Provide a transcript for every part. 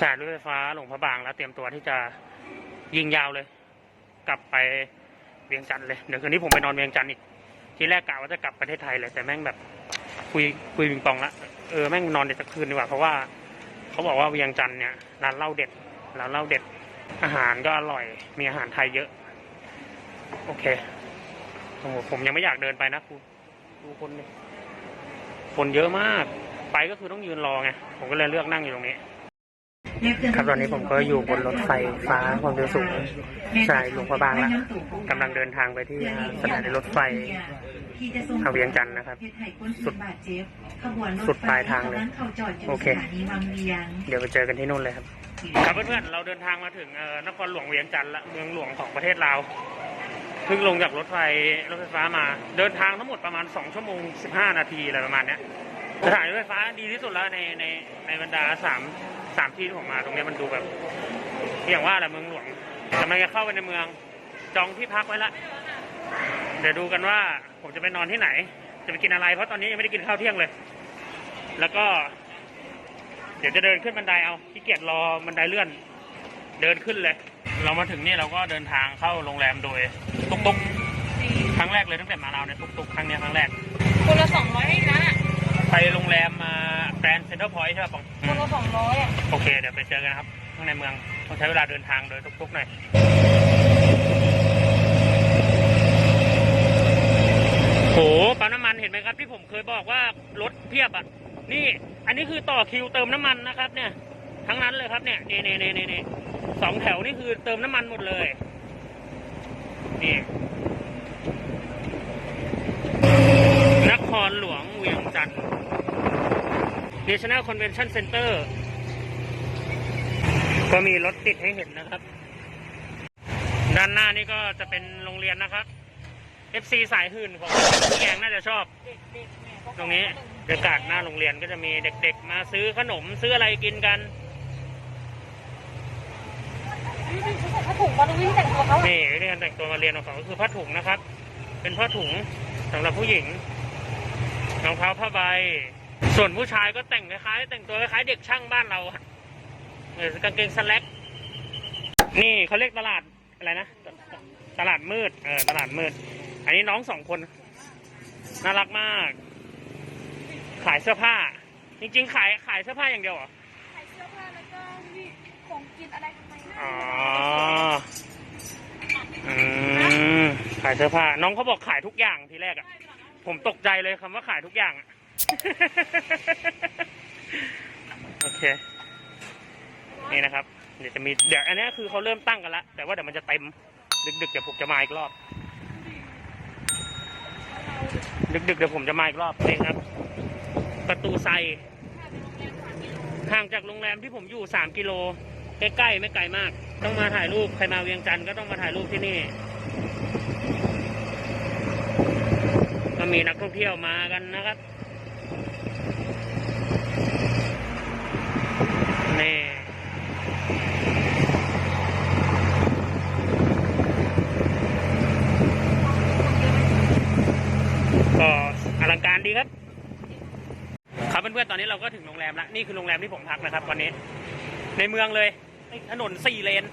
สายรถไฟฟ้าหลวงพระบางแล้วเตรียมตัวที่จะยิงยาวเลย กลับไปเวียงจันทร์เลยเดี๋ยวคืนนี้ผมไปนอนเวียงจันทร์อีก ทีแรกกะว่าจะกลับประเทศไทยเลย แต่แม่งแบบคุยคุยปิงปองละเออแม่งนอนเด็กสักคืนดีกว่าเพราะว่าเขาบอกว่าเวียงจันทร์เนี่ยร้านเหล้าเด็ดร้านเหล้าเด็ด อาหารก็อร่อย มีอาหารไทยเยอะ โอเคโอ้โหผมยังไม่อยากเดินไปนะครูดูคนดิคนเยอะมาก ไปก็คือต้องยืนรอไงผมก็เลยเลือกนั่งอยู่ตรงนี้ ครับตอนนี้ผมก็อยู่บนรถไฟฟ้าความเร็วสูงสายหลวงพระบางละกำลังเดินทางไปที่สถานีรถไฟทางเวียงจันทร์นะครับ สุดสุดปลายทางเลย โอเค เดี๋ยวไปเจอกันที่นู่นเลยครับ ครับเพื่อนๆ เราเดินทางมาถึงนครหลวงเวียงจันทร์ละ เมืองหลวงของประเทศลาวเพิ่งลงจากรถไฟรถไฟฟ้ามา เดินทางทั้งหมดประมาณ 2 ชั่วโมง 15 นาทีอะไรประมาณนี้สถานีรถไฟฟ้าดีที่สุดแล้วในในในบรรดาสาม สามที่ที่ผมมาตรงเนี้ยมันดูแบบอย่างว่าแหละเมืองหลวงกำลังจะเข้าไปในเมือง จองที่พักไว้ละเดี๋ยวดูกันว่าผมจะไปนอนที่ไหน จะไปกินอะไร เพราะตอนนี้ยังไม่ได้กินข้าวเที่ยงเลย แล้วก็ เดี๋ยวจะเดินขึ้นบันไดเอาขี้เกียจรอบันไดเลื่อน เดินขึ้นเลย เรามาถึงนี่เราก็เดินทางเข้าโรงแรมโดยตุกตุกครั้งแรกเลยตั้งแต่มาเราในยตุกตุกครั้งเนี้ยครั้งแรกคนละสองร้อยเองนะไปโรงแรมมาแกรนด์เซ็นทรัลพอยท์ใช่ป่ะปองอืคนมละสองร้อยอะ โอเค เดี๋ยวไปเจอกันครับข้างในเมือง ต้องใช้เวลาเดินทางโดยตุกๆหน่อยโหปั๊มน้ำมันเห็นไหมครับที่ผมเคยบอกว่ารถเพียบอะ นี่ อันนี้คือต่อคิวเติมน้ำมันนะครับ เนี่ย ทั้งนั้นเลยครับเนี่ยนี่นี่นี่นี่นี่สองแถวนี่คือเติมน้ำมันหมดเลย นี่นครหลวงเวียงจันทร์ National Convention Center ก็มีรถติดให้เห็นนะครับ ด้านหน้านี่ก็จะเป็นโรงเรียนนะครับ FC สายหื่นของพี่แกงน่าจะชอบ ตรงนี้บรรยากาศหน้าโรงเรียนก็จะมีเด็กๆ มาซื้อขนมซื้ออะไรกินกันนี่เขาใส่ผ้าถุงมาดูวิธีแต่งตัวเขานี่วิธีการแต่งตัวมาเรียนของเขาก็คือผ้าถุงนะครับ เป็นผ้าถุงสำหรับผู้หญิงรองเท้าผ้าใบ ส่วนผู้ชายก็แต่งคล้ายๆแต่งตัวคล้ายๆเด็กช่างบ้านเราอะเออกางเกงสแล็กนี่เขาเรียกตลาดอะไรนะตลาดมืดเออตลาดมืด อันนี้น้องสองคนน่ารักมาก ขายเสื้อผ้า จริง ๆ ขายขายเสื้อผ้าอย่างเดียวเหรอใส่เสื้อผ้าแล้วก็นี่ของกินอะไรทำไมอ๋ออืมขายเสื้อผ้า น้องเขาบอกขายทุกอย่างทีแรกอะ ผมตกใจเลยคำว่าขายทุกอย่างอะโอเค นี่นะครับ เดี๋ยวจะมี เดี๋ยวอันนี้คือเขาเริ่มตั้งกันละ แต่ว่าเดี๋ยวมันจะเต็ม ดึกๆเดี๋ยวผมจะมาอีกรอบ ดึกๆเดี๋ยวผมจะมาอีกรอบนี่ครับ ประตูไซห่างจากโรงแรมที่ผมอยู่สามกิโล ใกล้ๆไม่ไกลมาก ต้องมาถ่ายรูป ใครมาเวียงจันทร์ก็ต้องมาถ่ายรูปที่นี่ ก็มีนักท่องเที่ยวมากันนะครับ นี่ก็อลังการดีครับ ครับเพื่อนๆตอนนี้เราก็ถึงโรงแรมแล้วนี่คือโรงแรมที่ผมพักนะครับวันนี้ ในเมืองเลยถนนสี่เลน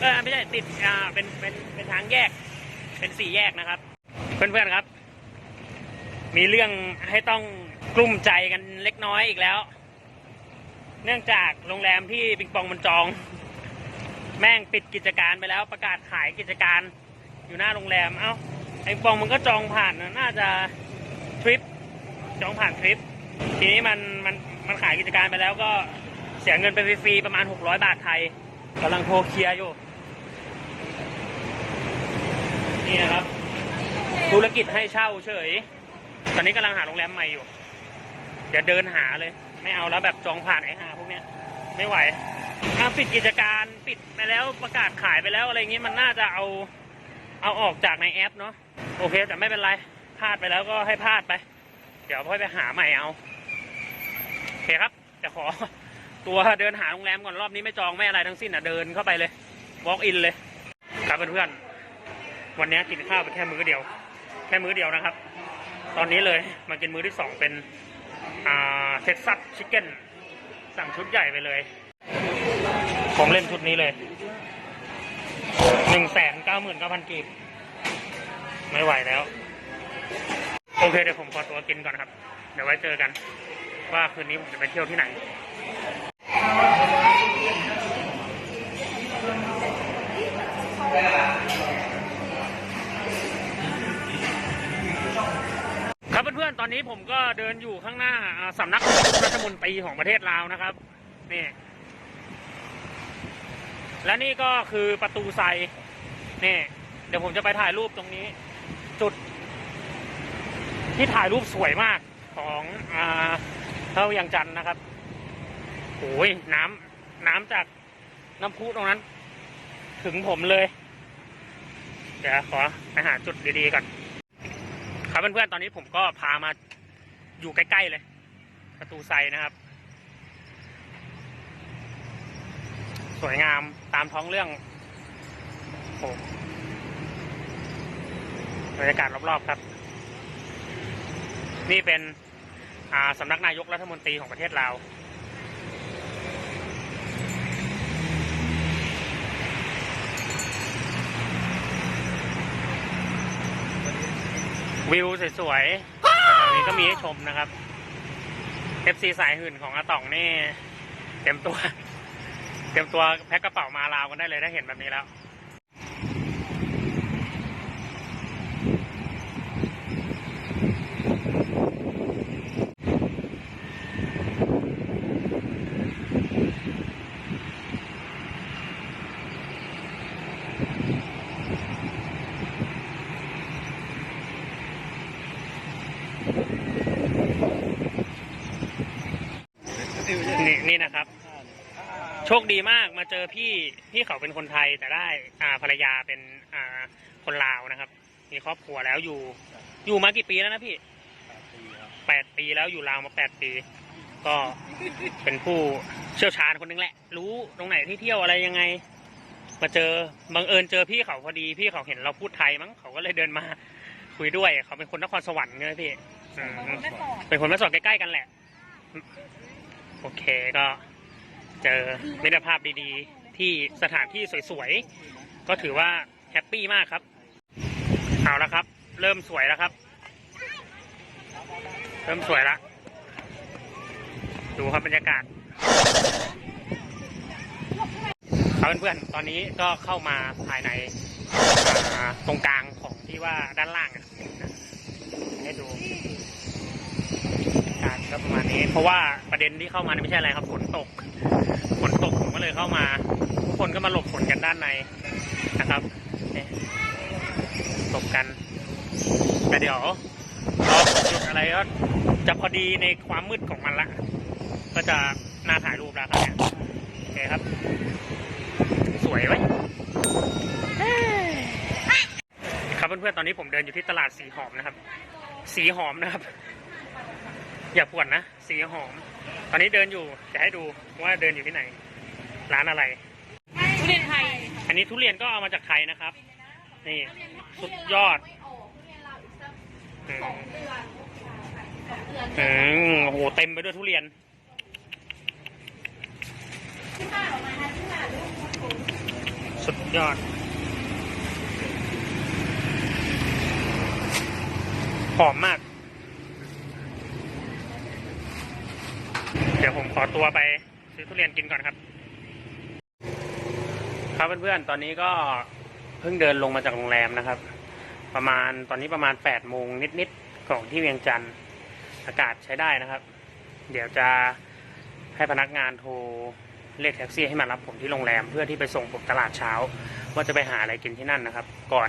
เออไม่ใช่ติดอ่าเป็นเป็นเป็นทางแยก เป็นสี่แยกนะครับ เพื่อนๆครับ มีเรื่องให้ต้องกลุ้มใจกันเล็กน้อยอีกแล้ว เนื่องจากโรงแรมที่ปิงปองมันจอง แม่งปิดกิจการไปแล้วประกาศขายกิจการอยู่หน้าโรงแรม เอ้าไอ้ปองมันก็จองผ่านนะน่าจะทริปจองผ่านทริป ทีนี้มันมันมันขายกิจการไปแล้วก็เสียเงินไปฟรีๆประมาณ 600 บาทไทยกำลังโทรเคลียร์อยู่นี่นะครับ ธุรกิจให้เช่าเฉย ตอนนี้กำลังหาโรงแรมใหม่อยู่ เดี๋ยวเดินหาเลย ไม่เอาแล้วแบบจองผ่านไอ้หาพวกเนี้ย ไม่ไหวถ้าปิดกิจการปิดไปแล้วประกาศขายไปแล้วอะไรเงี้ยมันน่าจะเอาเอาออกจากในแอปเนาะโอเค แต่ไม่เป็นไรพลาดไปแล้วก็ให้พลาดไป เดี๋ยวค่อยไปหาใหม่เอาโอเคครับจะขอตัวเดินหาโรงแรมก่อนรอบนี้ไม่จองไม่อะไรทั้งสิ้นอะเดินเข้าไปเลย walk in เลย ครับเพื่อนๆวันนี้กินข้าวไปแค่มื้อเดียว แค่มื้อเดียวนะครับ ตอนนี้เลยมากินมื้อที่สองเป็นเท็กซัสชิคเก้นสั่งชุดใหญ่ไปเลย ผมเล่นชุดนี้เลยหนึ่งแสนเก้าหมื่นเก้าพันกีบไม่ไหวแล้ว โอเคเดี๋ยวผมขอตัวกินก่อนครับ เดี๋ยวไว้เจอกัน ว่าคืนนี้ผมจะไปเที่ยวที่ไหน ตอนนี้ผมก็เดินอยู่ข้างหน้าสำนักรัฐมนตรีของประเทศลาวนะครับนี่และนี่ก็คือประตูไซนี่ เดี๋ยวผมจะไปถ่ายรูปตรงนี้ จุด ที่ถ่ายรูปสวยมากของอ่าเท่ายังจันทน์นะครับโอ้ยน้ำน้ำจากน้ำพุตรงนั้น ถึงผมเลย เดี๋ยวขอไปหาจุดดีๆก่อน ครับเพื่อนๆตอนนี้ผมก็พามาอยู่ใกล้ๆเลย ประตูไซนะครับ สวยงามตามท้องเรื่องโอ้บรรยากาศรอบๆครับ นี่เป็นสำนักนายกรัฐมนตรีของประเทศลาว วิวสวยๆตรงนี้ก็มีให้ชมนะครับ FC สายหื่นของอาต่องนี่ เต็มตัว เต็มตัวแพ็คกระเป๋ามาลาวกันได้เลยถ้าเห็นแบบนี้แล้ว นี่นี่นะครับ โชคดีมากมาเจอพี่พี่เขาเป็นคนไทยแต่ได้อ่าภรรยาเป็นอ่าคนลาวนะครับ มีครอบครัวแล้วอยู่ อยู่มากี่ปีแล้วนะพี่แปดปีแล้วอยู่ลาวมาแปดปี ก็เป็นผู้เชี่ยวชาญคนนึงแหละ รู้ตรงไหนที่เที่ยวอะไรยังไง มาเจอบังเอิญเจอพี่เขาพอดีพี่เขาเห็นเราพูดไทยมั้งเขาก็เลยเดินมาคุยด้วยเขาเป็นคนนครสวรรค์ไงพี่อืมคนไม่สอนเป็นคนแม่สอดใกล้ๆกันแหละ โอเคก็เจอมิตรภาพดีๆ ที่สถานที่สวยๆ ก็ถือว่าแฮปปี้มากครับ เอาละครับ เริ่มสวยแล้วครับ เริ่มสวยละ ดูครับบรรยากาศครับเพื่อนๆ ตอนนี้ก็เข้ามาภายในตรงกลางของที่ว่าด้านล่างอะให้ดู ก็ประมาณนี้ เพราะว่าประเด็นที่เข้ามาไม่ใช่อะไรครับฝนตกฝนตกผมก็เลยเข้ามา ทุกคนก็มาหลบฝนกันด้านในนะครับเนี่ยหลบกันแต่เดี๋ยวรอจุดอะไรก็จะพอดีในความมืดของมันละ ก็จะน่าถ่ายรูปแล้วครับเนี่ยโอเคครับ สวยไว้ยครับเพื่อนๆตอนนี้ผมเดินอยู่ที่ตลาดสีหอมนะครับ สีหอมนะครับ อย่าปวดนะ สีหอม ตอนนี้เดินอยู่ จะให้ดูว่าเดินอยู่ที่ไหน ร้านอะไร ทุเรียนไทย อันนี้ทุเรียนก็เอามาจากไทยนะครับ นี่สุดยอดอืมอืมโอ้โห เต็มไปด้วยทุเรียน สุดยอด หอมมาก เดี๋ยว ผมขอตัวไปซื้อทุเรียนกินก่อนครับ ครับเพื่อนๆ ตอนนี้ก็เพิ่งเดินลงมาจากโรงแรมนะครับ ประมาณตอนนี้ประมาณแปดโมงนิดๆของที่เวียงจันทร์อากาศใช้ได้นะครับ เดี๋ยวจะให้พนักงานโทรเรียกแท็กซี่ให้มารับผมที่โรงแรมเพื่อที่ไปส่งผมตลาดเช้า ว่าจะไปหาอะไรกินที่นั่นนะครับ ก่อน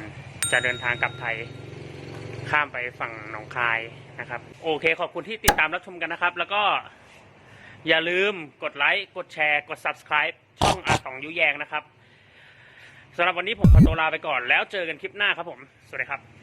จะเดินทางกลับไทยข้ามไปฝั่งหนองคายนะครับ โอเคขอบคุณที่ติดตามรับชมกันนะครับ แล้วก็ อย่าลืมกดไลค์ กดแชร์ กด subscribe ช่องอาตองยุแยงนะครับสำหรับวันนี้ผมขอตัวลาไปก่อนแล้วเจอกันคลิปหน้าครับผม สวัสดีครับ